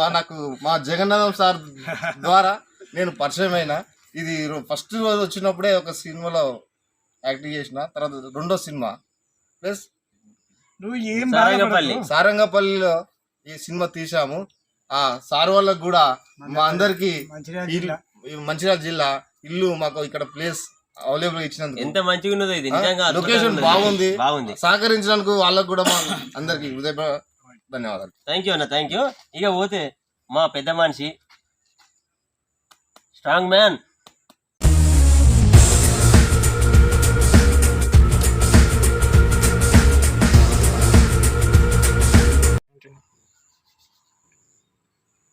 Cinema నాకు మా Jagannatham sir ద్వారా నేను పరిచయం అయినా ఇది ఫస్ట్ రోజు వచ్చినప్పుడే ఒక సినిమాలో యాక్టింగ్ చేసిన తర్వాత రెండో సినిమా. ప్లస్ నువ్వు ఏం సారంగపల్లి. సారంగపల్లిలో ఈ సినిమా తీసాము ఆ సార్ వాళ్ళకు కూడా మా అందరికి మంచిర్యాల జిల్లా. మంచిర్యాల జిల్లా ఇల్లు మాకు ఇక్కడ ప్లేస్ అవైలబుల్ ఇచ్చినందుకు. ఎంత మంచిగా ఉన్నదో ఇది నిజంగా లొకేషన్. బాగుంది. బాగుంది. సహకరించినందుకు వాళ్ళకు కూడా మా అందరికి హృదయ ధన్యవాదాలు. థ్యాంక్ యూ అన్న థ్యాంక్ యూ ఇక పోతే మా పెద్ద మనిషి స్ట్రాంగ్ మ్యాన్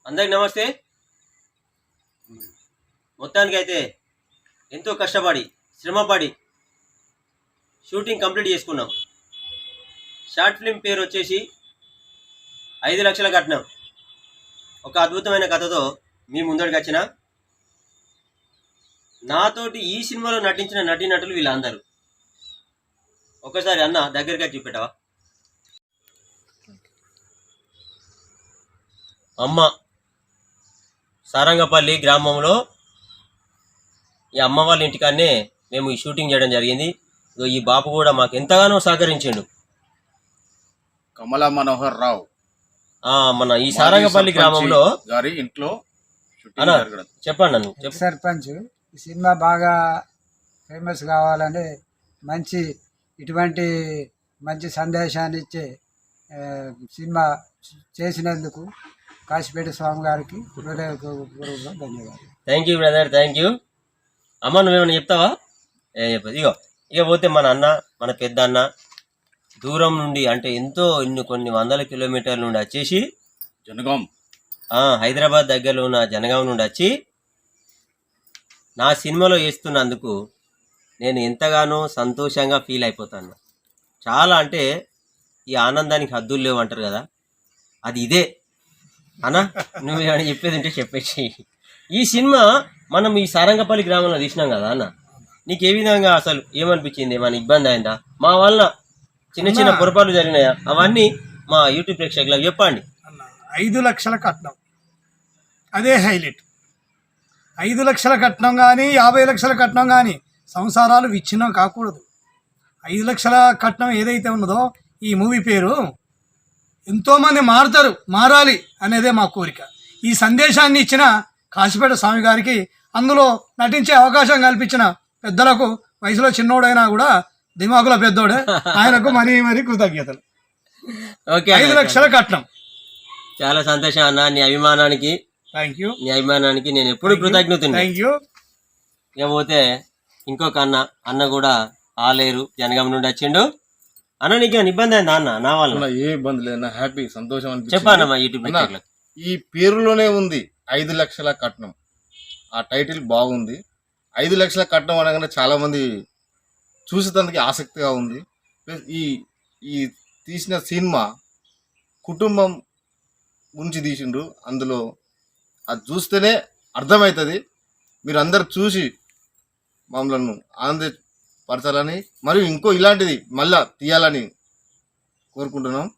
అందరికి నమస్తే. మొత్తానికి అయితే ఎంతో కష్టపడి శ్రమపడి షూటింగ్ కంప్లీట్ చేసుకున్నాం. షార్ట్ ఫిల్మ్ పేరు వచ్చేసి ఐదు లక్షల కట్నం. ఒక అద్భుతమైన కథతో మీ ముందడికి వచ్చిన నాతోటి ఈ సినిమాలో నటించిన నటీనటులు వీళ్ళందరూ. ఒకసారి అన్న దగ్గరగా చూపెట్టవా? అమ్మ సారంగపల్లి గ్రామంలో ఈ అమ్మ వాళ్ళ ఇంటికాన్నే మేము ఈ షూటింగ్ చేయడం జరిగింది. ఈ బాపు కూడా మాకు ఎంతగానో సహకరించిండు. కమల మనోహర్ రావు. మన ఈ సారంగపల్లి గ్రామంలో గారి ఇంట్లో అన్నా. చెప్పండి నన్ను సర్పంచ్ ఈ సినిమా బాగా ఫేమస్ కావాలని మంచి ఇటువంటి మంచి సందేశాన్ని ఇచ్చే సినిమా చేసినందుకు కాశీపేట స్వామి గారికి ధన్యవాదాలు. Thank you brother thank you అమ్మ నువ్వేమైనా చెప్తావా? ఏ చెప్పదు ఇగో ఇక పోతే మన అన్న మన పెద్ద అన్న దూరం నుండి అంటే ఎంతో ఇన్ని కొన్ని వందల కిలోమీటర్ల నుండి వచ్చేసి జనగాం. హైదరాబాద్ దగ్గరలో ఉన్న జనగాం నుండి వచ్చి నా సినిమాలో వేస్తున్నందుకు నేను ఎంతగానో సంతోషంగా ఫీల్ అయిపోతాను. చాలా అంటే ఈ ఆనందానికి హద్దులు లేవు అంటారు కదా. అది ఇదే. అన్నా నువ్వు ఏమైనా చెప్పేది ఉంటే చెప్పేసి. ఈ సినిమా మనం ఈ సారంగపల్లి గ్రామంలో తీసినాం కదా అన్న. నీకు ఏ విధంగా అసలు ఏమనిపించింది? ఏమైనా ఇబ్బంది అయిందా? మా వలన చిన్న చిన్న. పొరపాట్లు జరిగినాయా? అవన్నీ మా యూట్యూబ్ ప్రేక్షకులకు చెప్పండి. అన్న ఐదు లక్షల కట్నం. అదే హైలైట్. ఐదు లక్షల కట్నం కానీ యాభై లక్షల కట్నం కానీ సంసారాలు విచ్ఛిన్నం కాకూడదు. ఐదు లక్షల కట్నం ఏదైతే ఉన్నదో ఈ మూవీ పేరు ఎంతోమంది మారుతారు మారాలి అనేదే మా కోరిక. ఈ సందేశాన్ని ఇచ్చిన కాశీపేట స్వామి గారికి అందులో నటించే అవకాశం కల్పించిన పెద్దలకు వయసులో చిన్నోడైనా కూడా దిమాకుల పెద్దోడే. ఆయనకు మరీ మరీ కృతజ్ఞతలు. ఓకే ఐదు. లక్షల కట్నం. చాలా సంతోషం అన్న నీ అభిమానానికి. థ్యాంక్ యూ నీ అభిమానానికి నేను ఎప్పుడు కృతజ్ఞత థ్యాంక్ యూ ఇకపోతే ఇంకొక అన్న అన్న కూడా ఆలేరు జనగాం నుండి వచ్చిండు. అన్న నీకు ఏమైనా ఇబ్బంది అయిందా అన్న నా వల్ల? ఏ ఇబ్బంది లేదు హ్యాపీ సంతోషం అనిపించింది. చెప్పాను మా యూట్యూబ్. ఈ పేరులోనే ఉంది ఐదు లక్షల కట్నం. ఆ టైటిల్ బాగుంది. ఐదు లక్షల కట్నం అనగానే చాలా మంది చూసేందుకు ఆసక్తిగా ఉంది. ఈ ఈ తీసిన సినిమా కుటుంబం గురించి తీసిండ్రు. అందులో అది చూస్తేనే అర్థమవుతుంది మీరు అందరు చూసి మమ్మల్ని ఆనందపరచాలని మరియు ఇంకో ఇలాంటిది మళ్ళా తీయాలని కోరుకుంటున్నాం.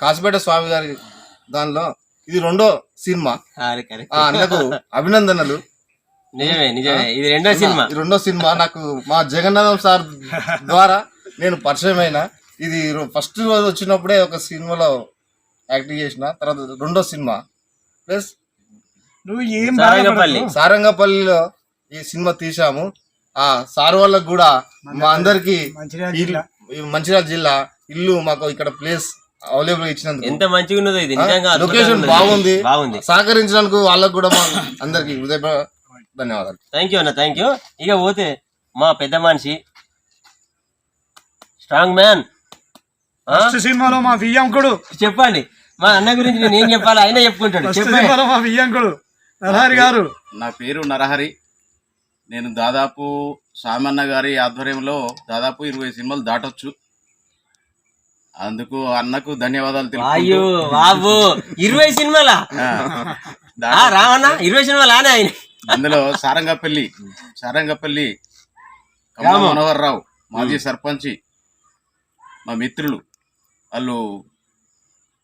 కాసిపేట స్వామి గారి దానిలో ఇది రెండో సినిమా. అన్నకు అభినందనలు. నిజమే నిజమే. ఇది రెండో సినిమా. రెండో సినిమా నాకు మా జగన్నాథం సార్ ద్వారా నేను పరిచయం అయినా ఇది ఫస్ట్ రోజు వచ్చినప్పుడే ఒక సినిమాలో యాక్టింగ్ చేసిన తర్వాత రెండో సినిమా. ప్లస్ నువ్వు ఏం సారంగపల్లి. సారంగపల్లిలో ఈ సినిమా తీసాము ఆ సార్ వాళ్ళకు కూడా మా అందరికి మంచిర్యాల జిల్లా. ఇల్లు మాకు ఇక్కడ ప్లేస్ అవైలబుల్ ఇచ్చినందుకు. ఎంత మంచిగా ఉన్నదో ఇది నిజంగా లొకేషన్. బాగుంది. బాగుంది. సహకరించినందుకు వాళ్ళకు కూడా మా అందరికి హృదయ ధన్యవాదాలు. థ్యాంక్ యూ అన్న థ్యాంక్ యూ ఇక పోతే మా పెద్ద మనిషి స్ట్రాంగ్ మ్యాన్ సినిమాలో మా వియ్యంకుడు చెప్పండి. మా అన్న గురించి నేను ఏం చెప్పాలి? ఆయన చెప్పుకుంటాడు. సినిమాలో మా వియ్యంకుడు నరహరి గారు. నా పేరు నరహరి. నేను దాదాపు సామన్న గారి ఆధ్వర్యంలో దాదాపు ఇరవై సినిమాలు దాటొచ్చు. అందుకు అన్నకు ధన్యవాదాలు బాబు. ఇరవై సినిమాలా? రావన్నా ఇరవై సినిమాలు ఆనే ఆయన అందులో సారంగపల్లి సారంగపల్లి కమల. మనోహర్ రావు మాజీ సర్పంచి మా మిత్రులు వాళ్ళు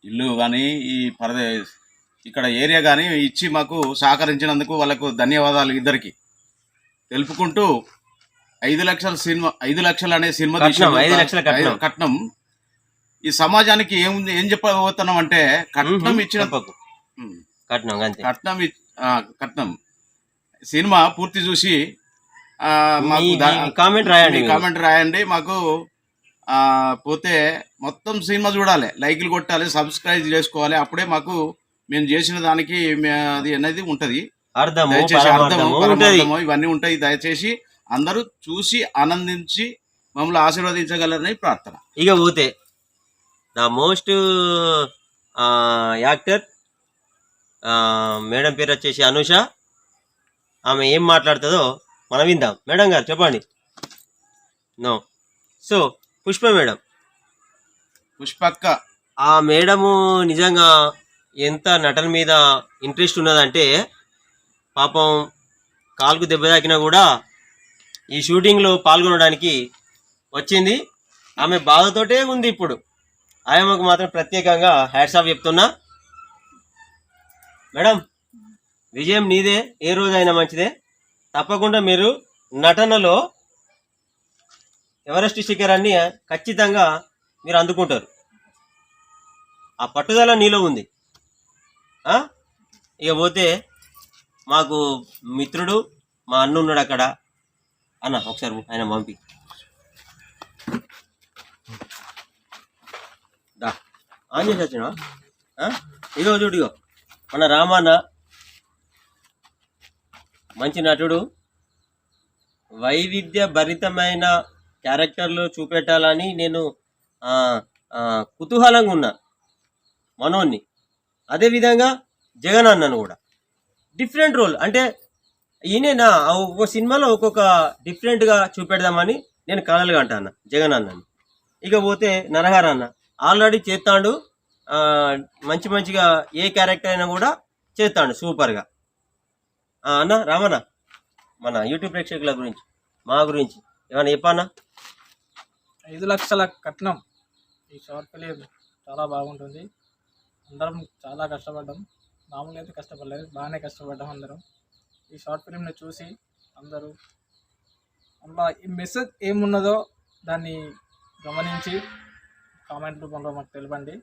ఇల్లు కానీ ఈ పరదే ఇక్కడ ఏరియా కానీ ఇచ్చి మాకు సహకరించినందుకు వాళ్ళకు ధన్యవాదాలు ఇద్దరికి. తెలుపుకుంటూ ఐదు లక్షల సినిమా ఐదు లక్షలు అనే సినిమా కట్నం, ఈ సమాజానికి ఏం ఏం చెప్పబోతున్నాం అంటే కట్నం. ఇచ్చిన. కట్నం కట్నం కట్నం. సినిమా పూర్తి చూసి మాకు దా- కామెంట్ రాయండి. కామెంట్ రాయండి. మాకు పోతే మొత్తం సినిమా చూడాలి. లైక్లు కొట్టాలి సబ్స్క్రైబ్ చేసుకోవాలి. అప్పుడే మాకు మేము చేసిన దానికి అది అనేది ఉంటది. అర్థము పరమార్థము ఇవన్నీ ఉంటాయి. దయచేసి అందరూ చూసి ఆనందించి మమ్మల్ని ఆశీర్వదించగలరని ప్రార్థన. ఇక పోతే నా మోస్ట్ యాక్టర్ మేడం పేరు వచ్చేసి అనుష. ఆమె ఏం మాట్లాడుతుందో మనం విందాం. మేడం గారు చెప్పండి. నో. So Pushpa madam. పుష్పక్క. ఆ మేడము నిజంగా ఎంత నటన మీద ఇంట్రెస్ట్ ఉన్నదంటే పాపం కాలుకు దెబ్బ తాకినా కూడా ఈ షూటింగ్లో పాల్గొనడానికి వచ్చింది. ఆమె బాధతోటే ఉంది ఇప్పుడు. ఆమెకు మాత్రం ప్రత్యేకంగా హ్యాట్స్ ఆఫ్ చెప్తున్నా. మేడం విజయం నీదే ఏ రోజైనా మంచిదే. తప్పకుండా మీరు నటనలో ఎవరెస్ట్ శిఖరాన్ని ఖచ్చితంగా మీరు అందుకుంటారు. ఆ పట్టుదల నీలో ఉంది. ఇక పోతే మాకు మిత్రుడు మా అన్న ఉన్నాడు అక్కడ. అన్న ఒకసారి ఆయన పంపి. దా. ఆన్ చేసి వచ్చినా ఇదో చూడు ఇగో మన రామాన్న మంచి నటుడు. వైవిధ్య భరితమైన క్యారెక్టర్లు చూపెట్టాలని నేను కుతూహలంగా ఉన్నా. మనోన్ని. అదేవిధంగా జగన్ అన్నను కూడా. Different role. అంటే ఈయన ఒక్కొక్క సినిమాలో ఒక్కొక్క డిఫరెంట్గా చూపెడదామని నేను కలలుగా అంటాను జగన్ అన్నని. ఇక పోతే నరహర అన్న. ఆల్రెడీ చేస్తాడు మంచి మంచిగా ఏ క్యారెక్టర్ అయినా కూడా చేస్తాడు సూపర్గా. అన్న రామన్న మన యూట్యూబ్ ప్రేక్షకుల గురించి మా గురించి ఏమన్నా చెప్పన్నా? ఐదు లక్షల కట్నం. ఈ షార్ట్ ఫిలిం చాలా బాగుంటుంది. అందరం చాలా కష్టపడ్డాం. మామూలుగా అయితే కష్టపడలేదు బాగానే కష్టపడ్డాం అందరం. ఈ షార్ట్ ఫిలింని చూసి అందరూ అందులో ఈ మెసేజ్ ఏమున్నదో దాన్ని గమనించి కామెంట్ రూపంలో మాకు తెలపండి.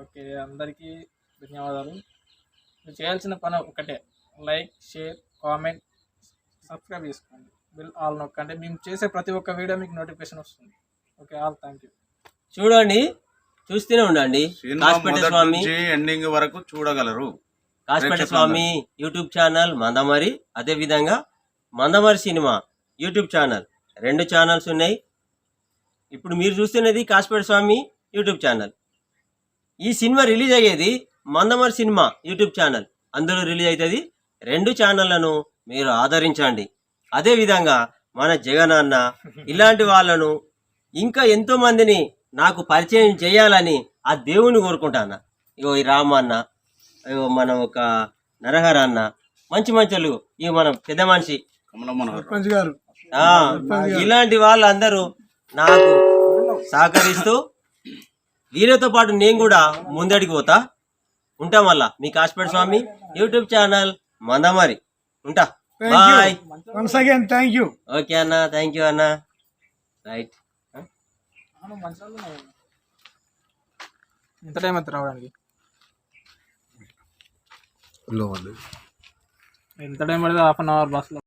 ఓకే అందరికీ ధన్యవాదాలు. మీరు చేయాల్సిన పని ఒకటే లైక్ షేర్ కామెంట్ సబ్స్క్రైబ్ చేసుకోండి. బిల్ ఆల్ నొక్కండి. మేము చేసే ప్రతి ఒక్క వీడియో మీకు నోటిఫికేషన్ వస్తుంది. Okay all thank you. చూడండి చూస్తూనే ఉండండి. కాసిపేట స్వామి. ఎండింగ్ వరకు చూడగలరు. కాసిపేట. స్వామి యూట్యూబ్ ఛానల్ మందమరి అదేవిధంగా మందమరి సినిమా యూట్యూబ్ ఛానల్. రెండు ఛానల్స్ ఉన్నాయి. ఇప్పుడు మీరు చూస్తున్నది కాసిపేట స్వామి యూట్యూబ్ ఛానల్. ఈ సినిమా రిలీజ్ అయ్యేది మందమరి సినిమా యూట్యూబ్ ఛానల్. అందులో రిలీజ్ అవుతుంది రెండు ఛానళ్ళను మీరు ఆదరించండి. అదేవిధంగా మన జగన్ అన్న ఇలాంటి వాళ్ళను ఇంకా ఎంతో మందిని నాకు పరిచయం చేయాలని ఆ దేవుని కోరుకుంటాను. ఇగో ఈ రామ అన్న ఇగో మనం ఒక నరహర అన్న మంచి మంచోళ్ళు. ఇక మనం పెద్ద మనిషి. ఇలాంటి వాళ్ళందరూ నాకు సహకరిస్తూ వీరితో పాటు నేను కూడా ముందడికి పోతా. ఉంటా మళ్ళా మీ కాశ్పేట స్వామి యూట్యూబ్ ఛానల్ మందమరి ఉంటా. Thank bye once again thank you okay అన్న. థ్యాంక్ యూ అన్న. రైట్ ఎంత టైం అవుతుంది రావడానికి? ఎంత టైం పడితే హాఫ్ అన్ అవర్ బస్లో